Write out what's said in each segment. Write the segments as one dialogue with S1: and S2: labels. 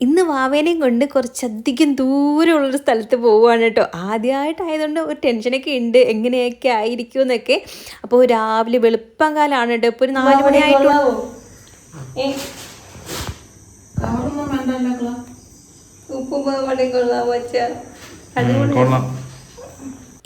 S1: ഇന്ന് വാവേനെയും കൊണ്ട് കുറച്ചധികം ദൂരമുള്ളൊരു സ്ഥലത്ത് പോവുകയാണ് കേട്ടോ. ആദ്യമായിട്ടായതുകൊണ്ട് ഒരു ടെൻഷനൊക്കെ ഉണ്ട്. എങ്ങനെയൊക്കെ ആയിരിക്കും എന്നൊക്കെ അപ്പോൾ രാവിലെ വെളുപ്പം കാലമാണ് കേട്ടോ. ഇപ്പോൾ ഒരു നാല് മണിയായിട്ടുള്ളൂ വച്ചാ
S2: കൊള്ളാം.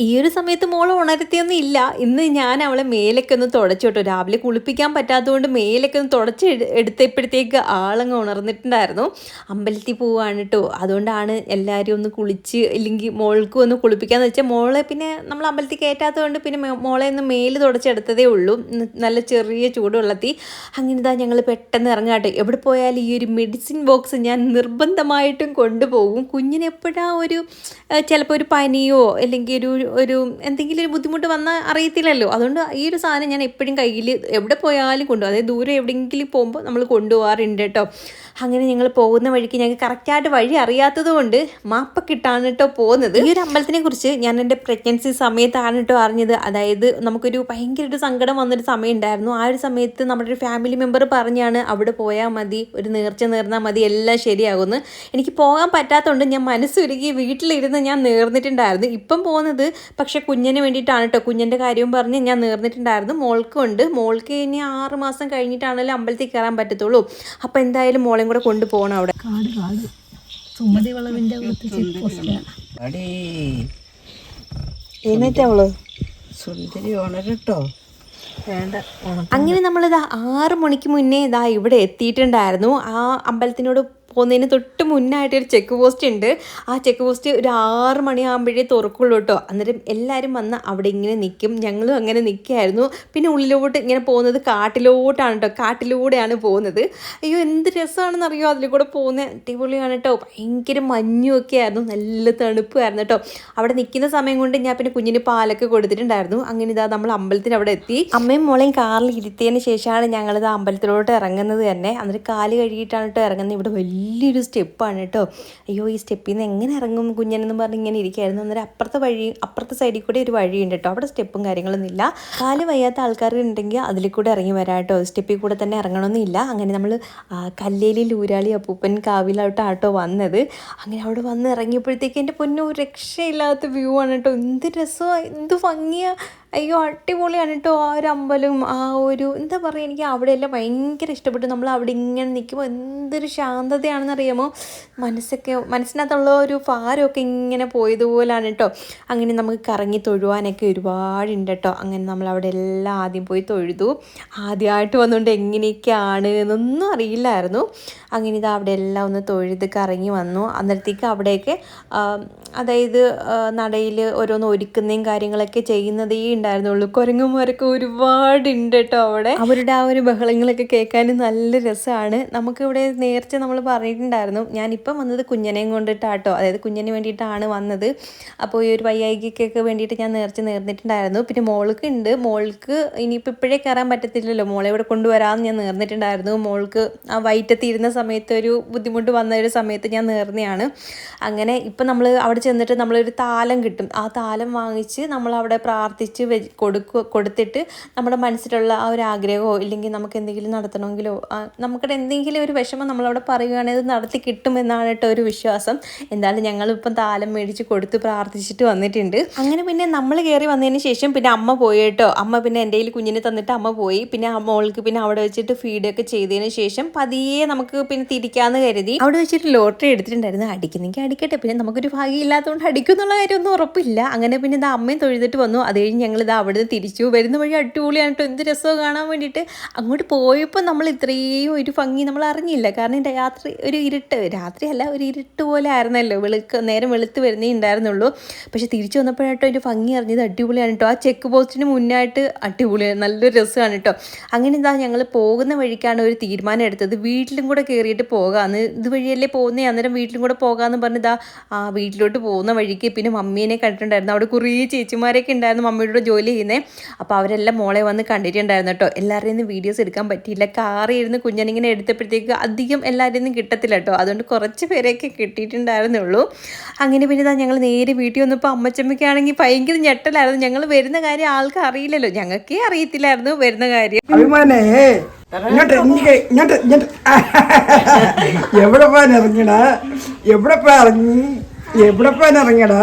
S1: ഈ ഒരു സമയത്ത് മോൾ ഉണരത്തിയൊന്നും ഇല്ല. ഇന്ന് ഞാൻ അവളെ മേലൊക്കെ ഒന്ന് തുടച്ചു കേട്ടോ രാവിലെ കുളിപ്പിക്കാൻ പറ്റാത്തതുകൊണ്ട് മേലൊക്കെ ഒന്ന് തുടച്ച് എടു- എടുത്തപ്പോഴത്തേക്ക് ആളങ്ങ് ഉണർന്നിട്ടുണ്ടായിരുന്നു. അമ്പലത്തിൽ പോവാണ് കേട്ടോ അതുകൊണ്ടാണ് എല്ലാവരും ഒന്ന് കുളിച്ച് ഇല്ലെങ്കിൽ മോൾക്കും ഒന്ന് കുളിപ്പിക്കാന്ന് വെച്ചാൽ മോളെ പിന്നെ നമ്മൾ അമ്പലത്തിൽ കയറ്റാത്തതുകൊണ്ട് പിന്നെ മോളെ ഒന്ന് മേൽ തുടച്ചെടുത്തതേ ഉള്ളൂ. നല്ല ചെറിയ ചൂടുവെള്ളത്തിൽ. അങ്ങനെ താ ഞങ്ങൾ പെട്ടെന്ന് ഇറങ്ങാട്ടെ. എവിടെ പോയാലും ഈ ഒരു മെഡിസിൻ ബോക്സ് ഞാൻ നിർബന്ധമായിട്ടും കൊണ്ടുപോകും. കുഞ്ഞിന് ഒരു ചിലപ്പോൾ ഒരു പനിയോ അല്ലെങ്കിൽ ഒരു ഒരു എന്തെങ്കിലും ഒരു ബുദ്ധിമുട്ട് വന്നാൽ അറിയത്തില്ലല്ലോ. അതുകൊണ്ട് ഈ ഒരു സാധനം ഞാൻ എപ്പോഴും കയ്യിൽ എവിടെ പോയാലും കൊണ്ടുപോകും. അതായത് ദൂരെ എവിടെയെങ്കിലും പോകുമ്പോൾ നമ്മൾ കൊണ്ടുപോകാറുണ്ട് കേട്ടോ. അങ്ങനെ ഞങ്ങൾ പോകുന്ന വഴിക്ക് ഞങ്ങൾക്ക് കറക്റ്റായിട്ട് വഴി അറിയാത്തത് കൊണ്ട് മാപ്പൊക്കെ ഇട്ടാണ് കേട്ടോ പോകുന്നത്. ഈ ഒരു അമ്പലത്തിനെ കുറിച്ച് ഞാൻ എന്റെ പ്രഗ്നൻസി സമയത്താണ് കേട്ടോ അറിഞ്ഞത്. അതായത് നമുക്കൊരു ഭയങ്കര ഒരു സങ്കടം വന്നൊരു സമയം ഉണ്ടായിരുന്നു. ആ ഒരു സമയത്ത് നമ്മുടെ ഒരു ഫാമിലി മെമ്പർ പറഞ്ഞാണ് അവിടെ പോയാൽ മതി ഒരു നേർച്ച നേർന്നാൽ മതി എല്ലാം ശരിയാകുമെന്ന്. എനിക്ക് പോകാൻ പറ്റാത്തതുകൊണ്ട് ഞാൻ മനസ്സൊരുക്കി വീട്ടിലിരുന്ന് ഞാൻ നേർന്നിട്ടുണ്ടായിരുന്നു. ഇപ്പം പോകുന്നത് പക്ഷേ കുഞ്ഞിന് വേണ്ടിയിട്ടാണ് കേട്ടോ. കുഞ്ഞിന്റെ കാര്യവും പറഞ്ഞ് ഞാൻ നേർന്നിട്ടുണ്ടായിരുന്നു. മോൾക്കും ഉണ്ട്. മോൾക്ക് ഇനി ആറ് മാസം കഴിഞ്ഞിട്ടാണല്ലോ അമ്പലത്തിൽ കയറാൻ പറ്റത്തുള്ളൂ. അപ്പോൾ എന്തായാലും മോളെയും കൂടെ കൊണ്ടുപോകണം അവിടെ.
S3: കാട് കാട്. സുമതി വളവിന്റെ അവിടുത്തെ ചെക്ക് പോസ്റ്റാണ്
S1: എന്നിട്ട് അവൾ?
S4: സുന്ദരി ഉണരട്ടോ.
S1: അങ്ങനെ നമ്മളിതാ ആറ് മണിക്ക് മുന്നേ ഇതാ ഇവിടെ എത്തിയിട്ടുണ്ടായിരുന്നു. ആ അമ്പലത്തിനോട് പോകുന്നതിന് തൊട്ട് മുന്നായിട്ട് ഒരു ചെക്ക് പോസ്റ്റ് ഉണ്ട്. ആ ചെക്ക് പോസ്റ്റ് ഒരു ആറ് മണിയാകുമ്പോഴേ തുറക്കുള്ളൂ കേട്ടോ. അന്നേരം എല്ലാവരും വന്ന് അവിടെ ഇങ്ങനെ നിൽക്കും ഞങ്ങളും അങ്ങനെ നിൽക്കുകയായിരുന്നു പിന്നെ ഉള്ളിലോട്ട് ഇങ്ങനെ പോകുന്നത് കാട്ടിലോട്ടാണ് കേട്ടോ. കാട്ടിലൂടെയാണ് പോകുന്നത്. അയ്യോ എന്ത് രസമാണെന്ന് അറിയോ അതിൽ കൂടെ പോകുന്നത് അടിപൊളിയാണ് കേട്ടോ. ഭയങ്കര മഞ്ഞുമൊക്കെ ആയിരുന്നു. നല്ല തണുപ്പായിരുന്നു കേട്ടോ. അവിടെ നിൽക്കുന്ന സമയം കൊണ്ട് ഞാൻ പിന്നെ കുഞ്ഞിന് പാലൊക്കെ കൊടുത്തിട്ടുണ്ടായിരുന്നു. അങ്ങനെ ഇതാ നമ്മൾ അമ്പലത്തിന് അവിടെ എത്തി. അമ്മയും മോളെയും കാറിൽ ഇരുത്തിയതിന് ശേഷമാണ് ഞങ്ങളിത് അമ്പലത്തിലോട്ട് ഇറങ്ങുന്നത് തന്നെ. അന്നേരം കാൽ കഴുകിയിട്ടാണ് കേട്ടോ ഇറങ്ങുന്നത്. ഇവിടെ വലിയൊരു സ്റ്റെപ്പാണ് കേട്ടോ. അയ്യോ ഈ സ്റ്റെപ്പിൽ നിന്ന് എങ്ങനെ ഇറങ്ങും കുഞ്ഞനെന്ന് പറഞ്ഞ് ഇങ്ങനെ ഇരിക്കുകയായിരുന്നു. അന്നേരം അപ്പുറത്തെ വഴി അപ്പുറത്തെ സൈഡിൽ കൂടെ ഒരു വഴിയുണ്ട് കേട്ടോ. അവിടെ സ്റ്റെപ്പും കാര്യങ്ങളൊന്നുമില്ല കാൽ വയ്യാത്ത ആൾക്കാർ ഉണ്ടെങ്കിൽ അതിൽ കൂടെ ഇറങ്ങി വരാം കേട്ടോ. സ്റ്റെപ്പിൽ കൂടെ തന്നെ ഇറങ്ങണമെന്നില്ല അങ്ങനെ നമ്മൾ കല്ലേലി ലൂരാളി അപ്പൂപ്പൻ കാവിലോട്ട് ആട്ടോ വന്നത്. അങ്ങനെ അവിടെ വന്ന് ഇറങ്ങിയപ്പോഴത്തേക്ക് എന്റെ പൊന്നൊരു രക്ഷയില്ലാത്ത വ്യൂ ആണ് കേട്ടോ. എന്ത് രസമാണ് എന്ത് ഭംഗിയാ. അയ്യോ അടിപൊളിയാണ് കേട്ടോ ആ ഒരു അമ്പലം ആ ഒരു എന്താ പറയുക എനിക്ക് അവിടെയെല്ലാം ഭയങ്കര ഇഷ്ടപ്പെട്ടു. നമ്മൾ അവിടെ ഇങ്ങനെ നിൽക്കുമ്പോൾ എന്തൊരു ശാന്തതയാണെന്ന് അറിയാമോ? മനസ്സൊക്കെ മനസ്സിനകത്തുള്ള ഒരു ഭാരമൊക്കെ ഇങ്ങനെ പോയതുപോലാണ് കേട്ടോ അങ്ങനെ നമുക്ക് കറങ്ങി തൊഴുവാനൊക്കെ ഒരുപാടുണ്ട് കേട്ടോ അങ്ങനെ നമ്മൾ അവിടെ എല്ലാം ആദ്യം പോയി തൊഴുതു. ആദ്യമായിട്ട് വന്നുകൊണ്ട് എങ്ങനെയൊക്കെയാണ് എന്നൊന്നും അറിയില്ലായിരുന്നു. അങ്ങനെ ഇത് അവിടെ എല്ലാം ഒന്ന് തൊഴുത് കറങ്ങി വന്നു. അന്നേരത്തേക്ക് അവിടെയൊക്കെ അതായത് നടയിൽ ഓരോന്ന് ഒരുക്കുന്നതും കാര്യങ്ങളൊക്കെ ചെയ്യുന്നതേ ഉണ്ടായിരുന്നുള്ളൂ. കുരങ്ങന്മാരൊക്കെ ഒരുപാടുണ്ട് കേട്ടോ അവിടെ. അവരുടെ ആ ഒരു ബഹളങ്ങളൊക്കെ കേൾക്കാൻ നല്ല രസമാണ്. നമുക്കിവിടെ നേരത്തെ നമ്മൾ പറഞ്ഞിട്ടുണ്ടായിരുന്നു ഞാനിപ്പം വന്നത് കുഞ്ഞനെയും കൊണ്ടിട്ടാട്ടോ. അതായത് കുഞ്ഞിന് വേണ്ടിയിട്ടാണ് വന്നത്. അപ്പോൾ ഈ ഒരു വയ്യായികൊക്കെ വേണ്ടിയിട്ട് ഞാൻ നേർച്ച നേർന്നിട്ടുണ്ടായിരുന്നു. പിന്നെ മോൾക്ക് ഉണ്ട്. മോൾക്ക് ഇനിയിപ്പോൾ ഇപ്പോഴേ കയറാൻ പറ്റത്തില്ലല്ലോ. മോളെ ഇവിടെ കൊണ്ടുവരാമെന്ന് ഞാൻ നേർന്നിട്ടുണ്ടായിരുന്നു. മോൾക്ക് ആ വയറ്റത്തിരുന്ന സമയത്ത് ഒരു ബുദ്ധിമുട്ട് വന്ന ഒരു സമയത്ത് ഞാൻ നേർന്നെയാണ്. അങ്ങനെ ഇപ്പം നമ്മൾ അവിടെ ചെന്നിട്ട് നമ്മളൊരു താലം കിട്ടും. ആ താലം വാങ്ങിച്ച് നമ്മൾ അവിടെ പ്രാർത്ഥിച്ച് വെ കൊടുക്കുക കൊടുത്തിട്ട് നമ്മുടെ മനസ്സിലുള്ള ആ ഒരു ആഗ്രഹമോ ഇല്ലെങ്കിൽ നമുക്ക് എന്തെങ്കിലും നടത്തണമെങ്കിലോ നമുക്കിടെ എന്തെങ്കിലും ഒരു വിഷമം നമ്മളവിടെ പറയുകയാണെങ്കിൽ അത് നടത്തി കിട്ടുമെന്നാണ് കേട്ടോ ഒരു വിശ്വാസം. എന്തായാലും ഞങ്ങളിപ്പം താലം മേടിച്ച് കൊടുത്ത് പ്രാർത്ഥിച്ചിട്ട് വന്നിട്ടുണ്ട്. അങ്ങനെ പിന്നെ നമ്മൾ കയറി വന്നതിന് ശേഷം പിന്നെ അമ്മ പോയി കേട്ടോ. അമ്മ പിന്നെ എന്റെ കയ്യിൽ കുഞ്ഞിനെ തന്നിട്ട് അമ്മ പോയി. പിന്നെ ആ മോൾക്ക് പിന്നെ അവിടെ വെച്ചിട്ട് ഫീഡൊക്കെ ചെയ്തതിന് ശേഷം പതിയെ നമുക്ക് പിന്നെ തിരിക്കാന്ന് കരുതി. അവിടെ വെച്ചിട്ട് ലോട്ടറി എടുത്തിട്ടുണ്ടായിരുന്നു. അടിക്കുന്നെങ്കിൽ അടിക്കട്ടെ. പിന്നെ നമുക്കൊരു ഭാഗ്യമില്ലാത്തതുകൊണ്ട് അടിക്കും എന്നുള്ള കാര്യമൊന്നും ഉറപ്പില്ല. അങ്ങനെ പിന്നെ ഇത് അമ്മയും തൊഴുതിട്ട് വന്നു. അത് കഴിഞ്ഞ് ഞങ്ങൾ ഇത് അവിടുന്ന് തിരിച്ചു. വരുന്ന വഴി അടിപൊളിയാണ് കേട്ടോ എന്ത് രസമോ കാണാൻ വേണ്ടിയിട്ട്. അങ്ങോട്ട് പോയപ്പോൾ നമ്മൾ ഇത്രയും ഒരു ഭംഗി നമ്മൾ അറിഞ്ഞില്ല. കാരണം എന്റെ രാത്രി ഒരു ഇരുട്ട് രാത്രിയല്ല ഒരു ഇരുട്ട് പോലെ ആയിരുന്നല്ലോ. വെളുക്ക് നേരം വെളുത്ത് വരുന്നേ ഉണ്ടായിരുന്നുള്ളൂ. പക്ഷെ തിരിച്ചു വന്നപ്പോഴാട്ടോ അതിന്റെ ഭംഗി അറിഞ്ഞത് അടിപൊളിയാണ് കേട്ടോ ആ ചെക്ക് പോസ്റ്റിന് മുന്നായിട്ട് അടിപൊളിയാണ് നല്ലൊരു രസമാണ് കേട്ടോ അങ്ങനെ എന്താ ഞങ്ങൾ പോകുന്ന വഴിക്കാണ് ഒരു തീരുമാനം എടുത്തത്. വീട്ടിലും കൂടെ കയറിയിട്ട് പോകാമെന്ന് ഇതുവഴിയല്ലേ പോകുന്നേ? അന്നേരം വീട്ടിലും കൂടെ പോകാമെന്ന് പറഞ്ഞിതാ ആ വീട്ടിലോട്ട് പോകുന്ന വഴിക്ക് പിന്നെ മമ്മീനെ കണ്ടിട്ടുണ്ടായിരുന്നു. അവിടെ കുറേ ചേച്ചിമാരൊക്കെ ഉണ്ടായിരുന്നു. മമ്മിയുടെ ജോലി ചെയ്യുന്നത് അപ്പോൾ അവരെല്ലാം മോളെ വന്ന് കണ്ടിട്ടുണ്ടായിരുന്നു കേട്ടോ. എല്ലാവരുടെയും നിന്ന് വീഡിയോസ് എടുക്കാൻ പറ്റിയില്ല. കാറി ഇരുന്ന് കുഞ്ഞനിങ്ങനെ എടുത്തപ്പോഴത്തേക്ക് അധികം എല്ലാവരുടെയും നിന്നും കിട്ടത്തില്ല കേട്ടോ. അതുകൊണ്ട് കുറച്ച് പേരെയൊക്കെ കിട്ടിയിട്ടുണ്ടായിരുന്നുള്ളൂ. അങ്ങനെ പിന്നെ ഇതാ ഞങ്ങൾ നേരെ വീട്ടിൽ വന്നപ്പോൾ അമ്മച്ചമ്മയ്ക്കാണെങ്കിൽ ഭയങ്കര ഞെട്ടലായിരുന്നു. ഞങ്ങൾ വരുന്ന കാര്യം ആൾക്ക് അറിയില്ലല്ലോ. ഞങ്ങൾക്കേ അറിയത്തില്ലായിരുന്നു വരുന്ന കാര്യം.
S2: ഇങ്ങോട്ട് ഇങ്ങോട്ട് ഇങ്ങോട്ട് ഇങ്ങോട്ട്. എവിടെ പോകാൻ ഇറങ്ങിടാ എവിടെ പോ ഇറങ്ങി? എവിടെ പോകാൻ ഇറങ്ങിടാ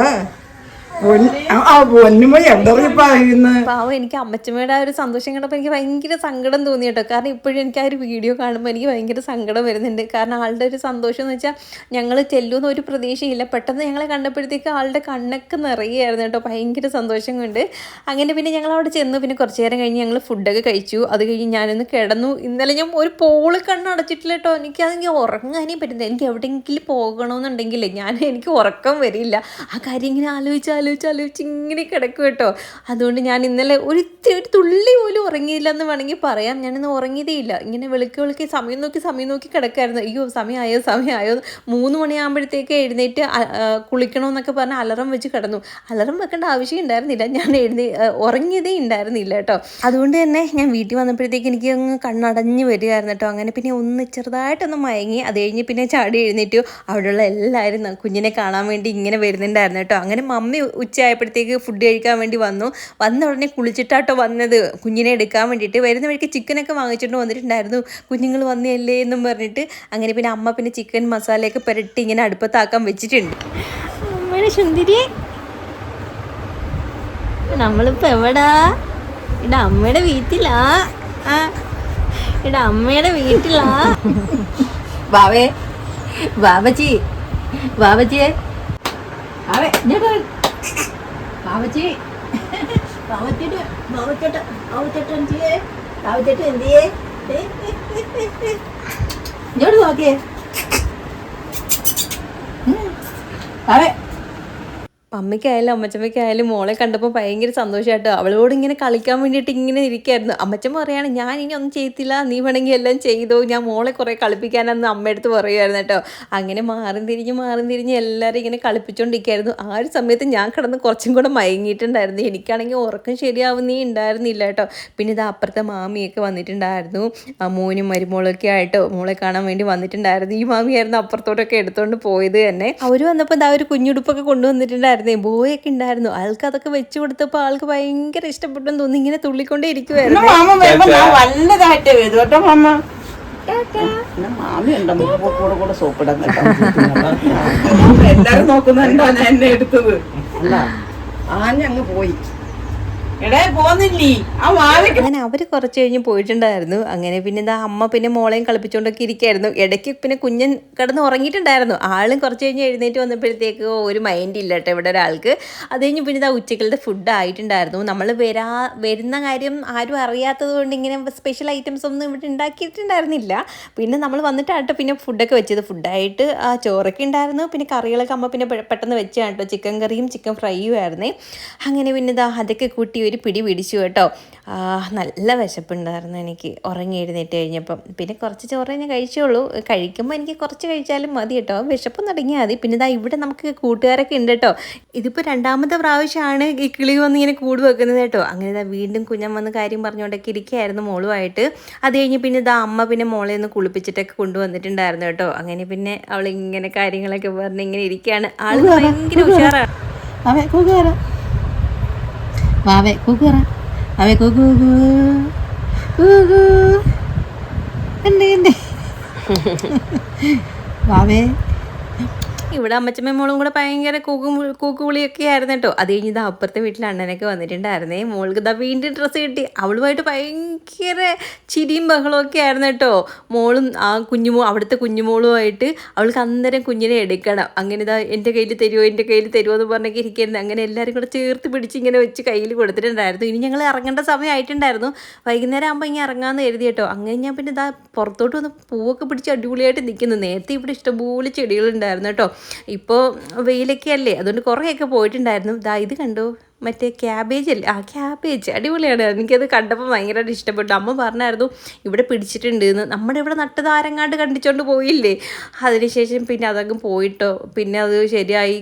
S1: എനിക്ക് അമ്മച്ചമ്മയുടെ ആ ഒരു സന്തോഷം കണ്ടപ്പോൾ എനിക്ക് ഭയങ്കര സങ്കടം തോന്നി കേട്ടോ. കാരണം ഇപ്പോഴും എനിക്ക് ആ ഒരു വീഡിയോ കാണുമ്പോൾ എനിക്ക് ഭയങ്കര സങ്കടം വരുന്നുണ്ട്. കാരണം ആളുടെ ഒരു സന്തോഷം എന്ന് വെച്ചാൽ ഞങ്ങൾ ചെല്ലുമെന്ന് ഒരു പ്രതീക്ഷയില്ല. പെട്ടെന്ന് ഞങ്ങളെ കണ്ടപ്പോഴത്തേക്ക് ആളുടെ കണ്ണൊക്കെ നിറയുകയായിരുന്നു കേട്ടോ. ഭയങ്കര സന്തോഷം കൊണ്ട്. അങ്ങനെ പിന്നെ ഞങ്ങൾ അവിടെ ചെന്നു. പിന്നെ കുറച്ച് നേരം കഴിഞ്ഞ് ഞങ്ങൾ ഫുഡൊക്കെ കഴിച്ചു. അത് കഴിഞ്ഞ് ഞാനൊന്ന് കിടന്നു. ഇന്നലെ ഞാൻ ഒരു പോൾ കണ്ണ് അടച്ചിട്ടില്ല കേട്ടോ. എനിക്കതെങ്കിൽ ഉറങ്ങാനേ പറ്റുന്നില്ല. എനിക്ക് എവിടെയെങ്കിലും പോകണമെന്നുണ്ടെങ്കിൽ ഞാൻ എനിക്ക് ഉറക്കം വരില്ല. ആ കാര്യം ഇങ്ങനെ ആലോചിച്ച് ആലോചിച്ച് ആലോചിച്ച് ഇങ്ങനെ കിടക്കും കേട്ടോ. അതുകൊണ്ട് ഞാൻ ഇന്നലെ ഒരു ഒരു തുള്ളി പോലും ഉറങ്ങിയില്ല എന്ന് വേണമെങ്കിൽ പറയാം. ഞാനിന്ന് ഉറങ്ങിയതേ ഇല്ല ഇങ്ങനെ വിളിക്കി വെളുക്കി സമയം നോക്കി സമയം നോക്കി കിടക്കായിരുന്നു. അയ്യോ സമയമായോ സമയമായോ? മൂന്ന് മണിയാകുമ്പോഴത്തേക്ക് എഴുന്നേറ്റ് കുളിക്കണമെന്നൊക്കെ പറഞ്ഞ് അലറം വെച്ച് കിടന്നു. അലറം വെക്കേണ്ട ആവശ്യം ഉണ്ടായിരുന്നില്ല. ഞാൻ എഴുന്നേ ഉറങ്ങിയതേ ഉണ്ടായിരുന്നില്ല കേട്ടോ. അതുകൊണ്ട് തന്നെ ഞാൻ വീട്ടിൽ വന്നപ്പോഴത്തേക്ക് എനിക്ക് അങ്ങ് കണ്ണടഞ്ഞ് വരികയായിരുന്നു കേട്ടോ. അങ്ങനെ പിന്നെ ഒന്ന് ചെറുതായിട്ടൊന്ന് മയങ്ങി അത് കഴിഞ്ഞ് പിന്നെ ചാടി എഴുന്നേറ്റു. അവിടെയുള്ള എല്ലാവരും കുഞ്ഞിനെ കാണാൻ വേണ്ടി ഇങ്ങനെ വരുന്നുണ്ടായിരുന്നു കേട്ടോ. അങ്ങനെ മമ്മി ഉച്ചയായപ്പോഴത്തേക്ക് ഫുഡ് കഴിക്കാൻ വേണ്ടി വന്നു. വന്ന ഉടനെ കുളിച്ചിട്ടാട്ടോ വന്നത്. കുഞ്ഞിനെ എടുക്കാൻ വേണ്ടിയിട്ട്. വരുന്ന വഴിക്ക് ചിക്കനൊക്കെ വാങ്ങിച്ചിട്ട് വന്നിട്ടുണ്ടായിരുന്നു. കുഞ്ഞുങ്ങൾ വന്നല്ലേ എന്നും പറഞ്ഞിട്ട്. അങ്ങനെ പിന്നെ അമ്മ പിന്നെ ചിക്കൻ മസാലയൊക്കെ പുരട്ടി ഇങ്ങനെ അടുപ്പത്താക്കാൻ വെച്ചിട്ടുണ്ട്.
S3: അമ്മയുടെ സുന്ദരിയെ. നമ്മളിപ്പോ എവിടാ? ഇവിടെ അമ്മയുടെ വീട്ടിലാ. ആ ഇവിടെ അമ്മയുടെ വീട്ടിലാ.
S4: ബാവേ ബാബച്ചി ബാബച്ചിയെ ബാവേ ഇങ്ങോട്ട് വരൂ. ബാബച്ചി ബാബച്ചേട്ട് ബാബച്ചേട്ട് ബാബച്ചേട്ട് എന്തിയേ ബാബച്ചേട്ട് എന്തിയേ ഇങ്ങോട്ട് നോക്കിയേ ഉം. ബാവേ
S1: അമ്മയ്ക്കായാലും അമ്മച്ചമ്മയ്ക്കായാലും മോളെ കണ്ടപ്പോൾ ഭയങ്കര സന്തോഷമായിട്ടോ അവളോട് ഇങ്ങനെ കളിക്കാൻ വേണ്ടിയിട്ട് ഇങ്ങനെ ഇരിക്കായിരുന്നു. അമ്മച്ചമ്മ പറയാണ് ഞാൻ ഇനി ഒന്നും ചെയ്തില്ല നീ വേണമെങ്കിൽ എല്ലാം ചെയ്തോ. ഞാൻ മോളെ കുറേ കളിപ്പിക്കാനെന്ന് അമ്മയടുത്ത് പറയുമായിരുന്നു കേട്ടോ. അങ്ങനെ മാറി തിരിഞ്ഞ് മാറി തിരിഞ്ഞ് എല്ലാവരും ഇങ്ങനെ കളിപ്പിച്ചുകൊണ്ടിരിക്കുകയായിരുന്നു ആ ഒരു സമയത്ത് ഞാൻ കിടന്ന് കുറച്ചും കൂടെ മയങ്ങിയിട്ടുണ്ടായിരുന്നു. എനിക്കാണെങ്കിൽ ഉറക്കം ശരിയാവുന്നേ ഉണ്ടായിരുന്നില്ല കേട്ടോ. പിന്നെ ഇത് അപ്പുറത്തെ മാമിയൊക്കെ വന്നിട്ടുണ്ടായിരുന്നു. മോനും മരുമോളൊക്കെ ആയിട്ട് മോളെ കാണാൻ വേണ്ടി വന്നിട്ടുണ്ടായിരുന്നു. ഈ മാമിയായിരുന്നു അപ്പുറത്തോട്ടൊക്കെ എടുത്തുകൊണ്ട് പോയത് തന്നെ. അവർ വന്നപ്പോൾ എന്താ ഒരു കുഞ്ഞുടുപ്പൊക്കെ കൊണ്ടുവന്നിട്ടുണ്ടായിരുന്നേ. ബോയൊക്കെ ഉണ്ടായിരുന്നു. ആൾക്ക് അതൊക്കെ വെച്ച് കൊടുത്തപ്പോൾ ആൾക്ക് ഭയങ്കര ഇഷ്ടപ്പെട്ടെന്ന് തോന്നി. ഇങ്ങനെ തുള്ളിക്കൊണ്ടേ ഇരിക്കുവായിരുന്നു
S4: മാമ വരുമ്പോ ഞാൻ വല്ലതായിട്ട് വരും കേട്ടോ മാമ? പിന്നെ മാമി ഉണ്ടോ. കൂടെ കൂടെ സോപ്പിടാൻ എല്ലാരും നോക്കുന്നുണ്ടോ ഞാൻ എന്നെ എടുത്തത്. അല്ല. ആഞ്ഞങ്ങ് പോയി.
S1: അങ്ങനെ അവർ കുറച്ച് കഴിഞ്ഞ് പോയിട്ടുണ്ടായിരുന്നു. അങ്ങനെ പിന്നെ ഇതാ അമ്മ പിന്നെ മോളെയും കളിപ്പിച്ചുകൊണ്ടൊക്കെ ഇരിക്കായിരുന്നു. ഇടയ്ക്ക് പിന്നെ കുഞ്ഞൻ കിടന്ന് ഉറങ്ങിയിട്ടുണ്ടായിരുന്നു. ആളും കുറച്ച് കഴിഞ്ഞ് എഴുന്നേറ്റ് വന്നപ്പോഴത്തേക്ക് ഒരു മൈൻഡ് ഇല്ല കേട്ടോ ഇവിടെ ഒരാൾക്ക്. അത് കഴിഞ്ഞ് പിന്നെ ഇതാ ഉച്ചക്കലത്തെ ഫുഡ് ആയിട്ടുണ്ടായിരുന്നു. നമ്മൾ വരാ വരുന്ന കാര്യം ആരും അറിയാത്തത് കൊണ്ട് ഇങ്ങനെ സ്പെഷ്യൽ ഐറ്റംസ് ഒന്നും ഇവിടെ ഉണ്ടാക്കിയിട്ടുണ്ടായിരുന്നില്ല. പിന്നെ നമ്മൾ വന്നിട്ടാട്ടോ പിന്നെ ഫുഡൊക്കെ വെച്ചത്. ഫുഡായിട്ട് ആ ചോറൊക്കെ ഉണ്ടായിരുന്നു. പിന്നെ കറികളൊക്കെ അമ്മ പിന്നെ പെട്ടെന്ന് വെച്ചാണ് കേട്ടോ ചിക്കൻ കറിയും ചിക്കൻ ഫ്രൈയും ആയിരുന്നേ. അങ്ങനെ പിന്നെ ഇതാ അതൊക്കെ കൂട്ടി ഒരു പിടി പിടിച്ചു കേട്ടോ. നല്ല വിശപ്പുണ്ടായിരുന്നു എനിക്ക് ഉറങ്ങി എഴുന്നേറ്റ് കഴിഞ്ഞപ്പം. പിന്നെ കുറച്ച് ചോറ് ഞാൻ കഴിച്ചുള്ളൂ കഴിക്കുമ്പോൾ എനിക്ക് കുറച്ച് കഴിച്ചാലും മതി കേട്ടോ. വിശപ്പ് തുടങ്ങിയാൽ മതി. പിന്നെ ഇതാ ഇവിടെ നമുക്ക് കൂട്ടുകാരൊക്കെ ഉണ്ട് കേട്ടോ. ഇതിപ്പോൾ രണ്ടാമത്തെ പ്രാവശ്യമാണ് ഈ കിളി വന്ന് ഇങ്ങനെ കൂട് വെക്കുന്നത് കേട്ടോ. അങ്ങനെ ഇതാ വീണ്ടും കുഞ്ഞൻ വന്ന് കാര്യം പറഞ്ഞുകൊണ്ടൊക്കെ ഇരിക്കുകയായിരുന്നു മോളുമായിട്ട്. അത് കഴിഞ്ഞ് പിന്നെ ഇതാ അമ്മ പിന്നെ മോളെ ഒന്ന് കുളിപ്പിച്ചിട്ടൊക്കെ കൊണ്ടുവന്നിട്ടുണ്ടായിരുന്നു കേട്ടോ. അങ്ങനെ പിന്നെ അവൾ ഇങ്ങനെ കാര്യങ്ങളൊക്കെ പറഞ്ഞ് ഇങ്ങനെ ഇരിക്കുകയാണ് ആൾ ഭയങ്കര ഉഷാറാണ്
S4: അവേ കൂക്കുറ വാവേ കൂക്കുറ അവേ കൂക്കു കൂക്കു ഉണ്ട് ഉണ്ട് വാവേ.
S1: ഇവിടെ അമ്മച്ചമ്മ മോളും കൂടെ ഭയങ്കര കൂക്കും കൂക്കുവിളിയൊക്കെ ആയിരുന്നു കേട്ടോ അത് കഴിഞ്ഞ് ഇതാ അപ്പുറത്തെ വീട്ടിൽ അണ്ണനൊക്കെ വന്നിട്ടുണ്ടായിരുന്നേ. മോൾക്ക് ഇതാ വീണ്ടും ഡ്രസ്സ് കിട്ടി. അവളുമായിട്ട് ഭയങ്കര ചിരിയും ബഹളവും ഒക്കെ ആയിരുന്നു കേട്ടോ മോളും ആ കുഞ്ഞുമോ അവിടുത്തെ കുഞ്ഞുമോളുമായിട്ട് അവൾക്ക് അന്നേരം കുഞ്ഞിനെ എടുക്കണം. അങ്ങനെ ഇതാ എന്റെ കയ്യിൽ തരുമോ എന്റെ കയ്യിൽ തരുമോ എന്ന് പറഞ്ഞൊക്കെ ഇരിക്കുന്നത് അങ്ങനെ എല്ലാവരും കൂടെ ചേർത്ത് പിടിച്ച് ഇങ്ങനെ വെച്ച് കയ്യിൽ കൊടുത്തിട്ടുണ്ടായിരുന്നു. ഇനി ഞങ്ങൾ ഇറങ്ങേണ്ട സമയമായിട്ടുണ്ടായിരുന്നു വൈകുന്നേരം ആകുമ്പോൾ ഇങ്ങനെ ഇറങ്ങാമെന്ന് എഴുതി കേട്ടോ. അങ്ങനെ ഞാൻ പിന്നെ ഇതാ പുറത്തോട്ട് വന്ന് പൂവൊക്കെ പിടിച്ച് അടിപൊളിയായിട്ട് നിൽക്കുന്നു. നേരത്തെ ഇവിടെ ഇഷ്ടംപോലെ ചെടികളുണ്ടായിരുന്നു കേട്ടോ. ഇപ്പോൾ വെയിലൊക്കെ അല്ലേ അതുകൊണ്ട് കുറേയൊക്കെ പോയിട്ടുണ്ടായിരുന്നു. ദാ ഇത് കണ്ടോ? മറ്റേ ക്യാബേജ് അല്ലേ? ആ ക്യാബേജ് അടിപൊളിയാണ്. എനിക്കത് കണ്ടപ്പോൾ ഭയങ്കരമായിട്ട് ഇഷ്ടപ്പെട്ടു. അമ്മ പറഞ്ഞായിരുന്നു ഇവിടെ പിടിച്ചിട്ടുണ്ട് എന്ന് നമ്മുടെ ഇവിടെ നട്ടത് ആരെങ്ങാണ്ട് കണ്ടിച്ചോണ്ട് പോയില്ലേ? അതിനുശേഷം പിന്നെ അതങ്ങ് പോയിട്ടോ. പിന്നെ അത് ശരിയായി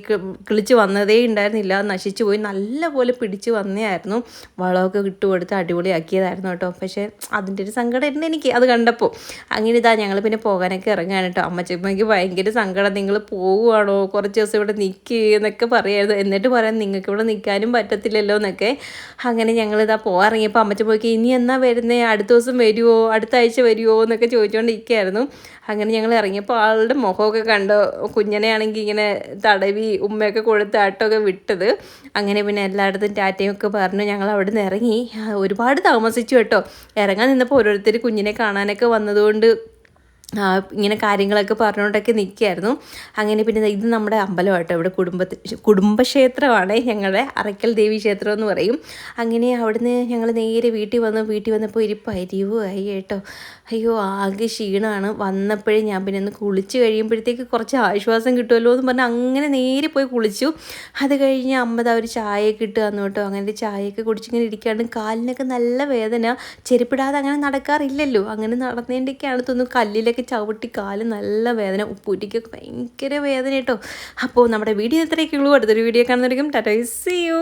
S1: കിളിച്ച് വന്നതേ ഉണ്ടായിരുന്നില്ല. നശിച്ചു പോയി. നല്ലപോലെ പിടിച്ച് വന്നതായിരുന്നു വളമൊക്കെ ഇട്ട് കൊടുത്ത് അടിപൊളിയാക്കിയതായിരുന്നു കേട്ടോ. പക്ഷേ അതിന്റെ ഒരു സങ്കടം ഉണ്ട് എനിക്ക് അത് കണ്ടപ്പോൾ. അങ്ങനെ ഇതാ ഞങ്ങൾ പിന്നെ പോകാനൊക്കെ ഇറങ്ങാണ് കേട്ടോ. അമ്മച്ചമ്മയ്ക്ക് ഭയങ്കര സങ്കടം. നിങ്ങൾ പോവുകയാണോ? കുറച്ച് ദിവസം ഇവിടെ നിൽക്കുക എന്നൊക്കെ പറയായിരുന്നു. എന്നിട്ട് പറയാൻ നിങ്ങൾക്ക് ഇവിടെ നിൽക്കാനും പറ്റത്തില്ലല്ലോ എന്നൊക്കെ അങ്ങനെ ഞങ്ങളിതാ പോകാറിങ്ങിയപ്പോൾ അമ്മച്ച പോയി ഇനി എന്നാ വരുന്നേ? അടുത്ത ദിവസം വരുമോ അടുത്ത ആഴ്ച വരുമോ എന്നൊക്കെ ചോദിച്ചുകൊണ്ടിരിക്കുകയായിരുന്നു അങ്ങനെ ഞങ്ങൾ ഇറങ്ങിയപ്പോൾ ആളുടെ മുഖമൊക്കെ കണ്ടോ കുഞ്ഞനെയാണെങ്കിൽ ഇങ്ങനെ തടവി ഉമ്മയൊക്കെ കൊടുത്ത് ആട്ടമൊക്കെ വിട്ടത്. അങ്ങനെ പിന്നെ എല്ലായിടത്തും ടാറ്റയും ഒക്കെ പറഞ്ഞു ഞങ്ങൾ അവിടെ നിന്ന് ഇറങ്ങി ഒരുപാട് താമസിച്ചു കേട്ടോ. ഇറങ്ങാൻ നിന്നപ്പോൾ ഓരോരുത്തർ കുഞ്ഞിനെ കാണാനൊക്കെ വന്നതുകൊണ്ട് ഇങ്ങനെ കാര്യങ്ങളൊക്കെ പറഞ്ഞുകൊണ്ടൊക്കെ നിൽക്കുകയായിരുന്നു അങ്ങനെ പിന്നെ ഇത് നമ്മുടെ അമ്പലമാട്ടോ. ഇവിടെ കുടുംബത്തിൽ കുടുംബക്ഷേത്രമാണ് ഞങ്ങളുടെ അറയ്ക്കൽ ദേവി ക്ഷേത്രം എന്ന് പറയും. അങ്ങനെ അവിടുന്ന് ഞങ്ങൾ നേരെ വീട്ടിൽ വന്നു. വീട്ടിൽ വന്നപ്പോൾ ഒരു പരിവുമായി കേട്ടോ. അയ്യോ ആകെ ക്ഷീണമാണ് വന്നപ്പോഴേ ഞാൻ പിന്നെ ഒന്ന് കുളിച്ച് കഴിയുമ്പോഴത്തേക്ക് കുറച്ച് ആശ്വാസം കിട്ടുമല്ലോ എന്ന് പറഞ്ഞ് അങ്ങനെ നേരെ പോയി കുളിച്ചു. അത് കഴിഞ്ഞ് അമ്മ ദാ ഒരു ചായയൊക്കെ ഇട്ട് തന്നു കേട്ടോ. അങ്ങനെ ചായയൊക്കെ കുടിച്ചിങ്ങനെ ഇരിക്കുകയാണ് കാലിനൊക്കെ നല്ല വേദന. ചെരുപ്പിടാതെ അങ്ങനെ നടക്കാറില്ലല്ലോ. അങ്ങനെ നടന്നതിന്റെയൊക്കെയാണ് തോന്നുന്നു. കല്ലിലൊക്കെ ചവിട്ടി കാൽ നല്ല വേദന ഉപ്പൂറ്റിക്കൊക്കെ ഭയങ്കര വേദന കേട്ടോ അപ്പോൾ നമ്മുടെ വീഡിയോ ഇത്രയൊക്കെ ഉള്ളൂ. അടുത്തൊരു വീഡിയോ കാണുന്നതായിരിക്കും ടാറ്റ സി യു